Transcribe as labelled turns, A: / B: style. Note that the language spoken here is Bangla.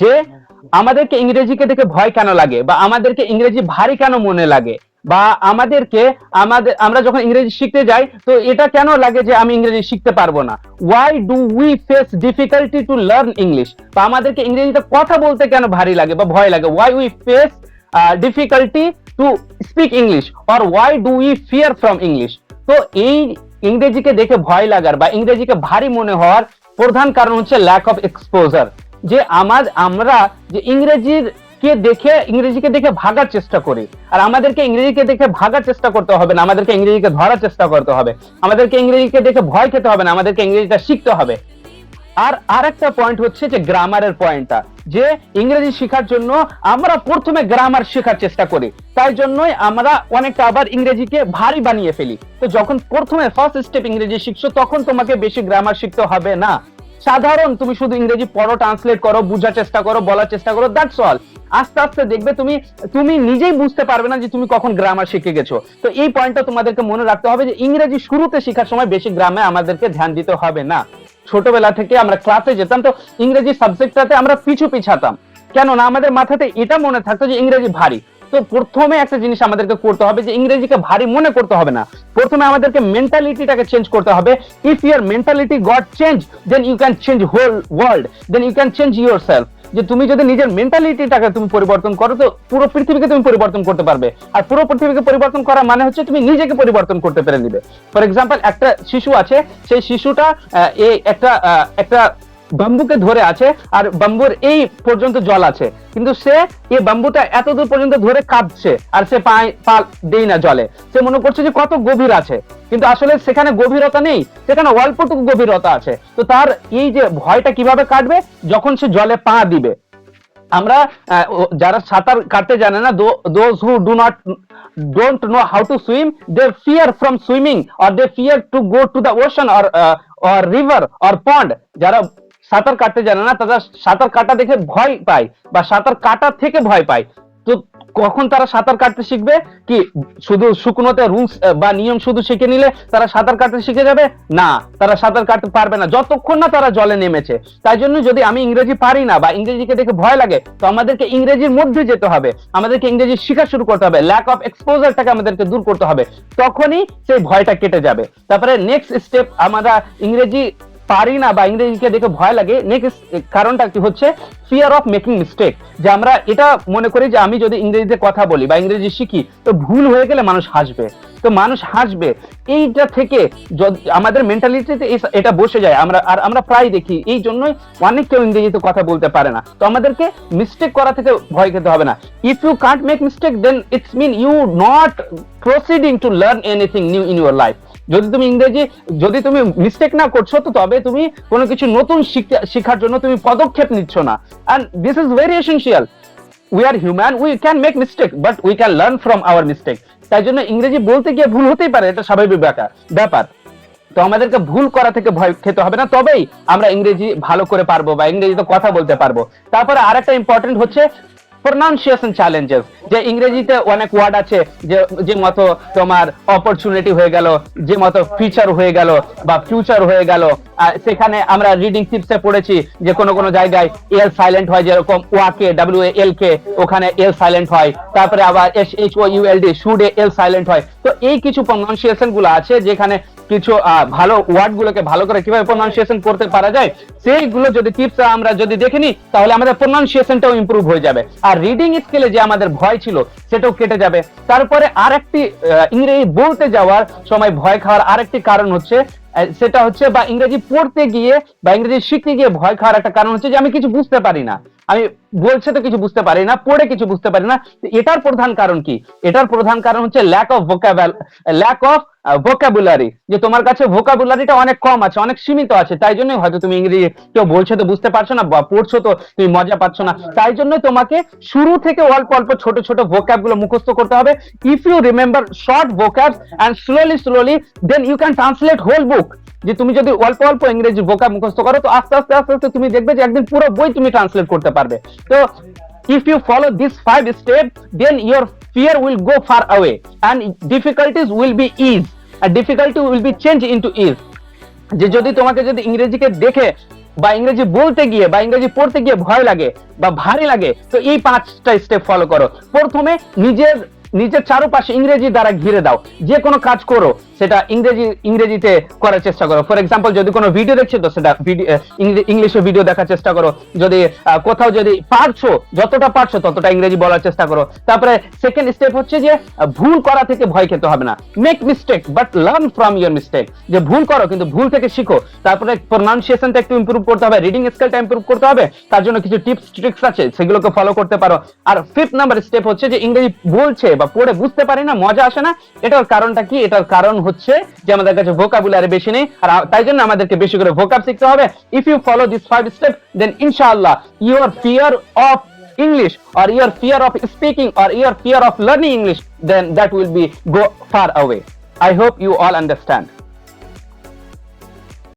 A: যে আমাদেরকে ইংরেজিকে দেখে ভয় কেন লাগে? বা আমাদেরকে ইংরেজি ভারী কেন মনে লাগে? বা আমাদেরকে আমাদের, আমরা যখন ইংরেজি শিখতে যাই, তো এটা কেন লাগে যে আমি ইংরেজি শিখতে পারব না? Why do we face difficulty to learn English বা আমাদেরকে ইংরেজিতে কথা বলতে কেন ভারী লাগে বা ভয় লাগে? Why we face difficulty to speak English or why do we fear from English তো এই ইংরেজিকে দেখে ভয় লাগার বা ইংরেজিকে ভারী মনে হওয়ার প্রধান কারণ হচ্ছে ল্যাক অফ এক্সপোজার যে আমার আমরা যে ইংরেজির কে দেখে, ইংরেজিকে দেখে ভাগার চেষ্টা করি। আর আমাদেরকে ইংরেজিকে দেখে ভাগার চেষ্টা করতে হবে না, আমাদেরকে ইংরেজিকে ধরার চেষ্টা করতে হবে। আমাদেরকে ইংরেজিকে দেখে ভয় খেতে হবে না, আমাদেরকে ইংরেজিটা শিখতে হবে। আর আরেকটা পয়েন্ট হচ্ছে যে গ্রামারের পয়েন্টটা যে ইংরেজি শেখার জন্য আমরা প্রথমে গ্রামার শেখার চেষ্টা করি। তাই জন্যই আমরা অনেকটা আবার ইংরেজিকে ভারী বানিয়ে ফেলি। তো যখন প্রথমে ফার্স্ট স্টেপ ইংরেজি শিখছো, তখন তোমাকে বেশি গ্রামার শিখতে হবে না। সাধারণ তুমি শুধু ইংরেজি পড়ো ট্রান্সলেট করো, বোঝার চেষ্টা করো, বলার চেষ্টা করো দ্যাটস অল আস্তে আস্তে দেখবে তুমি তুমি নিজেই বুঝতে পারবে না যে তুমি কখন গ্রামার শিখে গেছো। তো এই পয়েন্টটা তোমাদেরকে মনে রাখতে হবে যে ইংরেজি শুরুতে শেখার সময় বেশি গ্রামে আমাদেরকে ধ্যান দিতে হবে না। ছোটবেলা থেকে আমরা ক্লাসে যেতাম, তো ইংরেজি সাবজেক্টটাতে আমরা পিছু পিছাতাম। কেননা আমাদের মাথাতে এটা মনে থাকতো যে ইংরেজি ভারী। তো প্রথমে একটা জিনিস আমাদেরকে করতে হবে যে ইংরেজিকে ভারী মনে করতে হবে না। প্রথমে আমাদেরকে মেন্টালিটিটাকে চেঞ্জ করতে হবে। If your mentality got change then you can change whole world then you can change yourself যে তুমি যদি নিজের মেন্টালিটিটাকে তুমি পরিবর্তন করো, তো পুরো পৃথিবীকে তুমি পরিবর্তন করতে পারবে। আর পুরো পৃথিবীকে পরিবর্তন করা মানে হচ্ছে তুমি নিজেকে পরিবর্তন করতে পেরে নিবে। ফর এক্সাম্পল একটা শিশু আছে, সেই শিশুটা এই একটা একটা বাম্বুকে ধরে আছে আর বাম্বুর এই পর্যন্ত জল আছে। কিন্তু সে এই বাম্বুটা এত দূর পর্যন্ত ধরে কাঁদছে আর সে পায়, পা দেই না জলে। সে মনে করছে যে কত গভীর আছে। কিন্তু আসলে সেখানে গভীরতা নেই। সেখানে অল্পটুকু গভীরতা আছে। তো তার এই যে ভয়টা কীভাবে কাটবে? যখন সে জলে পা দিবে। আমরা যারা সাঁতার কাটতে জানে না those who do not don't know how to swim they fear from swimming or they fear to go to the ocean or river or pond যারা সাঁতার কাটতে জানে না, তারা সাঁতার কাটা দেখে ভয় পায় বা সাঁতার কাটা থেকে ভয় পায়। তো কখন তারা সাঁতার কাটতে শিখবে? কি শুধু শুকনোতে রুলস বা নিয়ম শুধু শিখে নিলে তারা সাঁতার কাটতে শিখে যাবে? না, তারা সাঁতার কাটতে পারবে না। যতক্ষণ না তারা জলে নেমেছে। তাই জন্য যদি আমি ইংরেজি পারি না বা ইংরেজিকে দেখে ভয় লাগে, তো আমাদেরকে ইংরেজির মধ্যে যেতে হবে। আমাদেরকে ইংরেজি শেখা শুরু করতে হবে। ল্যাক অফ এক্সপোজারটাকে আমাদেরকে দূর করতে হবে। তখনই সেই ভয়টা কেটে যাবে। তারপরে নেক্সট স্টেপ আমরা ইংরেজি পারি না বা ইংরেজিকে দেখে ভয় লাগে নেক্সট কারণটা কি হচ্ছে? ফিয়ার অফ মেকিং মিস্টেক যে আমরা এটা মনে করি যে আমি যদি ইংরেজিতে কথা বলি বা ইংরেজি শিখি, তো ভুল হয়ে গেলে মানুষ হাসবে। তো মানুষ হাসবে। এইটা থেকে আমাদের মেন্টালিটিতে এটা বসে যায়। আমরা, আর আমরা প্রায় দেখি, এই জন্যই অনেক কেউ ইংরেজিতে কথা বলতে পারে না। তো আমাদেরকে মিস্টেক করা থেকে ভয় খেতে হবে না। If you can't make mistake then it's mean you not proceeding to learn anything new in your life যদি তুমি ইংরেজি, যদি তুমি মিস্টেক না করছ, তো তবে তুমি কোনো কিছু নতুন শেখার জন্য তুমি পদক্ষেপ নিচ্ছ না। And this is very essential we are human we can make mistake but we can learn from our mistake তাই জন্য ইংরেজি বলতে গিয়ে ভুল হতেই পারে, এটা স্বাভাবিক ব্যাপার ব্যাপার। তো আমাদেরকে ভুল করা থেকে ভয় খেতে হবে না, তবেই আমরা ইংরেজি ভালো করে পারব বা ইংরেজিতে কথা বলতে পারব। তারপরে আরেকটা ইম্পর্টেন্ট হচ্ছে প্রনাউন্সিয়েশন চ্যালেঞ্জেস যে ইংরেজিতে অনেক ওয়ার্ড আছে, যে যে মতো তোমার অপরচুনিটি হয়ে গেল, যে মতো ফিচার হয়ে গেল বা ফিউচার হয়ে গেল সেখানে আমরা রিডিং টিপসে পড়েছি যে কোনো কোনো জায়গায় এল সাইলেন্ট হয় যেরকম ওয়াকে ডাব্লিউ এল কে ওখানে এল সাইলেন্ট হয়। তারপরে আবার S H O U L D শুডে L silent হয়। তো এই কিছু প্রনাউন্সিয়েশনগুলো আছে যেখানে কিছু ভালো ওয়ার্ড গুলোকে ভালো করে কীভাবে প্রনাউন্সিয়েশন করতে পারা যায়, সেইগুলো যদি টিপস আমরা যদি দেখে নিই, তাহলে আমাদের প্রনাউন্সিয়েশনটাও ইমপ্রুভ হয়ে যাবে। আর রিডিং স্কিলে যে আমাদের ভয় ছিল, সেটাও কেটে যাবে। তারপরে আরেকটি ইংরেজি বলতে যাওয়ার সময় ভয় খাওয়ার আরেকটি কারণ হচ্ছে সেটা হচ্ছে বা ইংরেজি পড়তে গিয়ে বা ইংরেজি শিখতে গিয়ে ভয় খাওয়ার একটা কারণ হচ্ছে যে আমি কিছু বুঝতে পারি না। আমি বলছে তো কিছু বুঝতে পারি না, পড়ে কিছু বুঝতে পারি না এটার প্রধান কারণ কি? এটার প্রধান কারণ হচ্ছে lack of vocabul lack of vocabulary যে তোমার কাছে ভোকাবুলারিটা অনেক কম আছে, অনেক সীমিত আছে, তাই জন্য হয়তো তুমি ইংরেজি কেউ বলছে তো বুঝতে পারছ না, বা পড়ছো তো তুমি মজা পাচ্ছ না, তাই জন্য তোমাকে শুরু থেকে অল্প অল্প ছোট ছোট ভোক্যাবগুলো মুখস্থ করতে হবে। If you remember short vocabs and slowly slowly then you can translate whole book যে তুমি যদি অল্প অল্প ইংরেজি ভোকাব মুখস্থ করো, তো আস্তে আস্তে আস্তে আস্তে তুমি দেখবে যে একদিন পুরো বই তুমি ট্রান্সলেট করতে পারবে। তো if you follow these five steps then your fear will go far away and difficulties will be ease and difficulty will be changed into ease. যে যদি তোমাকে যদি ইংরেজিকে দেখে বা ইংরেজি বলতে গিয়ে বা ইংরেজি পড়তে গিয়ে ভয় লাগে বা ভারী লাগে, তো এই পাঁচটা স্টেপ ফলো করো। প্রথমে নিজের নিজের চারপাশে ইংরেজি দ্বারা ঘিরে দাও। যে কোনো কাজ করো। সেটা ইংরেজি, ইংরেজিতে করার চেষ্টা করো। ফর এক্সাম্পল যদি কোনো ভিডিও দেখছ, তো সেটা ইংলিশে ভিডিও দেখার চেষ্টা করো। যদি কোথাও যদি পারছ, যতটা পারছ, ততটা ইংরেজি বলার চেষ্টা করো। তারপরে সেকেন্ড স্টেপ হচ্ছে যে ভুল করা থেকে ভয় খেতে হবে না। Make mistake but learn from your mistake যে ভুল করো, কিন্তু ভুল থেকে শিখো। তারপরে প্রোনাউন্সিয়েশনটা একটু ইমপ্রুভ করতে হবে রিডিং স্কিলটা ইমপ্রুভ করতে হবে। তার জন্য কিছু টিপস ট্রিক্স আছে, সেগুলোকে ফলো করতে পারো। আর ফিফথ নাম্বার স্টেপ হচ্ছে যে ইংরেজি বলছে বা পড়ে বুঝতে পারি না, মজা আসে না। এটার কারণটা কি? এটার কারণ হচ্ছে যে আমাদের কাছে ভোকাবুলারি বেশি নেই আর তাই জন্য আমাদেরকে বেশি করে ভোকাব শিখতে হবে if you follow this five step then ইনশাআল্লাহ your fear of English or your fear of speaking or your fear of learning English, then that will be go far away. I hope you all understand.